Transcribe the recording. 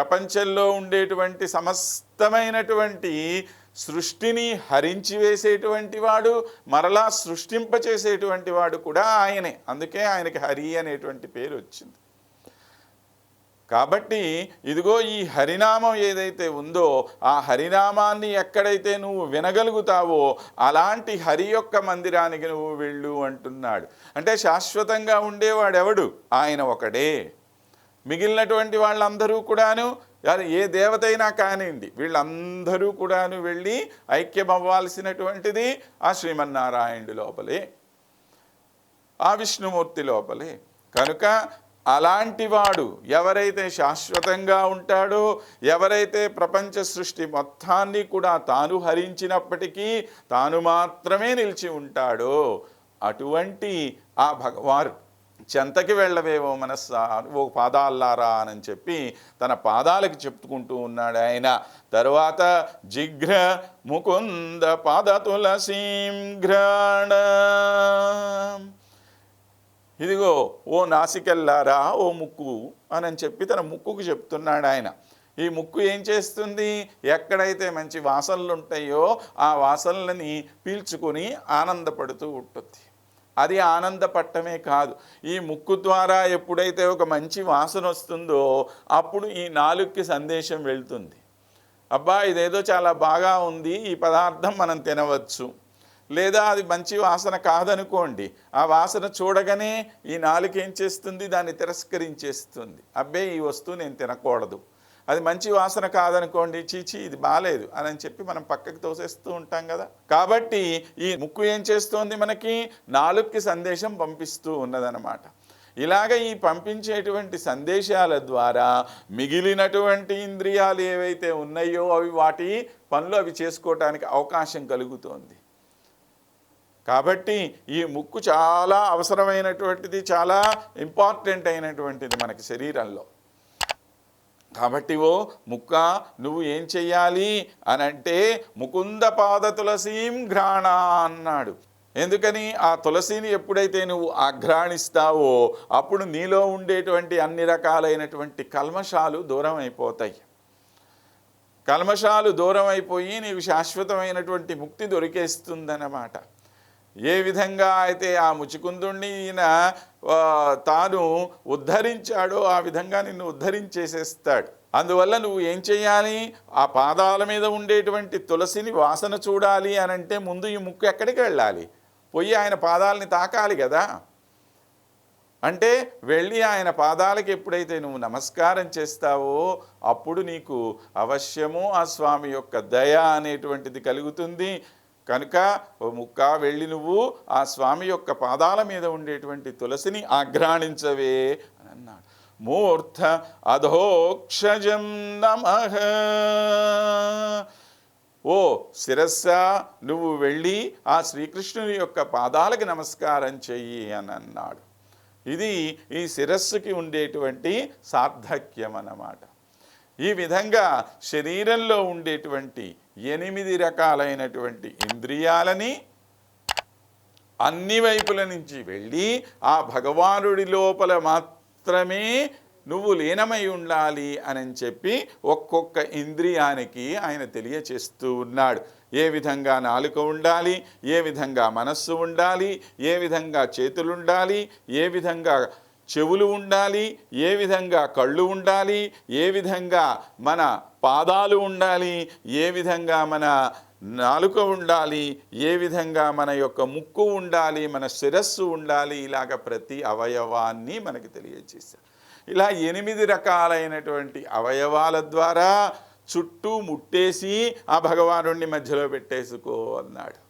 ప్రపంచంలో ఉండేటువంటి సమస్తమైనటువంటి సృష్టిని హరించి వేసేటువంటి వాడు మరలా సృష్టింపచేసేటువంటి వాడు కూడా ఆయనే. అందుకే ఆయనకి హరి అనేటువంటి పేరు వచ్చింది. కాబట్టి ఇదిగో ఈ హరినామం ఏదైతే ఉందో ఆ హరినామాన్ని ఎక్కడైతే నువ్వు వినగలుగుతావో అలాంటి హరి యొక్క మందిరానికి నువ్వు వెళ్ళు అంటున్నాడు. అంటే శాశ్వతంగా ఉండేవాడెవడు? ఆయన ఒకడే. మిగిలినటువంటి వాళ్ళందరూ కూడాను ఏ దేవతైనా కానివ్వండి వీళ్ళందరూ కూడాను వెళ్ళి ఐక్యమవ్వాల్సినటువంటిది ఆ శ్రీమన్నారాయణుడి లోపలే ఆ విష్ణుమూర్తి లోపలే. కనుక అలాంటి వాడు ఎవరైతే శాశ్వతంగా ఉంటాడో ఎవరైతే ప్రపంచ సృష్టి మొత్తాన్ని కూడా తాను హరించినప్పటికీ తాను మాత్రమే నిలిచి ఉంటాడో అటువంటి ఆ భగవారు చెంతకి వెళ్ళవేవో మనస్సా ఓ పాదాల్లారా అని చెప్పి తన పాదాలకి చెప్పుకుంటూ ఉన్నాడు ఆయన. తరువాత జిఘ్ర ముకుంద పాద తులసీం ఘ్రాణ. ఇదిగో ఓ నాసికెల్లారా ఓ ముక్కు అని చెప్పి తన ముక్కుకు చెప్తున్నాడు ఆయన. ఈ ముక్కు ఏం చేస్తుంది? ఎక్కడైతే మంచి వాసనలు ఉంటాయో ఆ వాసనలని పీల్చుకొని ఆనందపడుతూ ఉంటుంది. అది ఆనందపట్టమే కాదు. ఈ ముక్కు ద్వారా ఎప్పుడైతే ఒక మంచి వాసన వస్తుందో అప్పుడు ఈ నాలుగుకి సందేశం వెళ్తుంది. అబ్బా ఇదేదో చాలా బాగా ఉంది ఈ పదార్థం మనం తినవచ్చు. లేదా అది మంచి వాసన కాదనుకోండి ఆ వాసన చూడగానే ఈ నాలుక ఏం చేస్తుంది? దాన్ని తిరస్కరించేస్తుంది. అబ్బే ఈ వస్తువు నేను తినకూడదు. అది మంచి వాసన కాదనుకోండి చీచి ఇది బాగాలేదు అని చెప్పి మనం పక్కకి తోసేస్తూ ఉంటాం కదా. కాబట్టి ఈ ముక్కు ఏం చేస్తోంది మనకి? నాలుగుకి సందేశం పంపిస్తూ ఉన్నదనమాట ఇలాగ ఈ పంపించేటువంటి సందేశాల ద్వారా మిగిలినటువంటి ఇంద్రియాలు ఏవైతే ఉన్నాయో అవి వాటి పనులు అవి చేసుకోవటానికి అవకాశం కలుగుతోంది. కాబట్టి ఈ ముక్కు చాలా అవసరమైనటువంటిది చాలా ఇంపార్టెంట్ అయినటువంటిది మనకి శరీరంలో. కాబట్టి ఓ ముక్క నువ్వు ఏం చెయ్యాలి? అని అంటే ముకుంద పాద తులసీం ఘ్రాణ అన్నాడు. ఎందుకని? ఆ తులసిని ఎప్పుడైతే నువ్వు ఆఘ్రాణిస్తావో అప్పుడు నీలో ఉండేటువంటి అన్ని రకాలైనటువంటి కల్మషాలు దూరం అయిపోతాయి కల్మషాలు దూరం అయిపోయి నీవు శాశ్వతమైనటువంటి ముక్తి దొరికేస్తుందన్నమాట. ఏ విధంగా అయితే ఆ ముచుకుందుణ్ణి ఈయన తాను ఉద్ధరించాడో ఆ విధంగా నిన్ను ఉద్ధరించేసేస్తాడు. అందువల్ల నువ్వు ఏం చేయాలి ఆ పాదాల మీద ఉండేటువంటి తులసిని వాసన చూడాలి అని అంటే ముందు ఈ ముక్కు ఎక్కడికి వెళ్ళాలి? పోయి ఆయన పాదాలని తాకాలి కదా. అంటే వెళ్ళి ఆయన పాదాలకు ఎప్పుడైతే నువ్వు నమస్కారం చేస్తావో అప్పుడు నీకు అవశ్యము ఆ స్వామి యొక్క దయ అనేటువంటిది కలుగుతుంది. కనుక ఓ ముక్క వెళ్ళి నువ్వు ఆ స్వామి యొక్క పాదాల మీద ఉండేటువంటి తులసిని ఆఘ్రాణించవే అని అన్నాడు. మూర్ధ అధోక్షజం నమ. ఓ శిరస్స నువ్వు వెళ్ళి ఆ శ్రీకృష్ణుని యొక్క పాదాలకు నమస్కారం చెయ్యి అని అన్నాడు. ఇది ఈ శిరస్సుకి ఉండేటువంటి సార్థక్యం అన్నమాట. ఈ విధంగా శరీరంలో ఉండేటువంటి ఎనిమిది రకాలైనటువంటి ఇంద్రియాలని అన్ని వైపుల నుంచి వెళ్ళి ఆ భగవానుడి లోపల మాత్రమే నువ్వు లీనమై ఉండాలి అని చెప్పి ఒక్కొక్క ఇంద్రియానికి ఆయన తెలియచేస్తూ ఉన్నాడు. ఏ విధంగా నాలుక ఉండాలి ఏ విధంగా మనస్సు ఉండాలి ఏ విధంగా చేతులు ఉండాలి ఏ విధంగా చెవులు ఉండాలి ఏ విధంగా కళ్ళు ఉండాలి ఏ విధంగా మన పాదాలు ఉండాలి ఏ విధంగా మన నాలుక ఉండాలి ఏ విధంగా మన యొక్క ముక్కు ఉండాలి మన శిరస్సు ఉండాలి ఇలాగ ప్రతి అవయవాన్ని మనకి తెలియజేశారు. ఇలా ఎనిమిది రకాలైనటువంటి అవయవాల ద్వారా చుట్టూ ముట్టేసి ఆ భగవానుణ్ణి మధ్యలో పెట్టేసుకో అన్నాడు.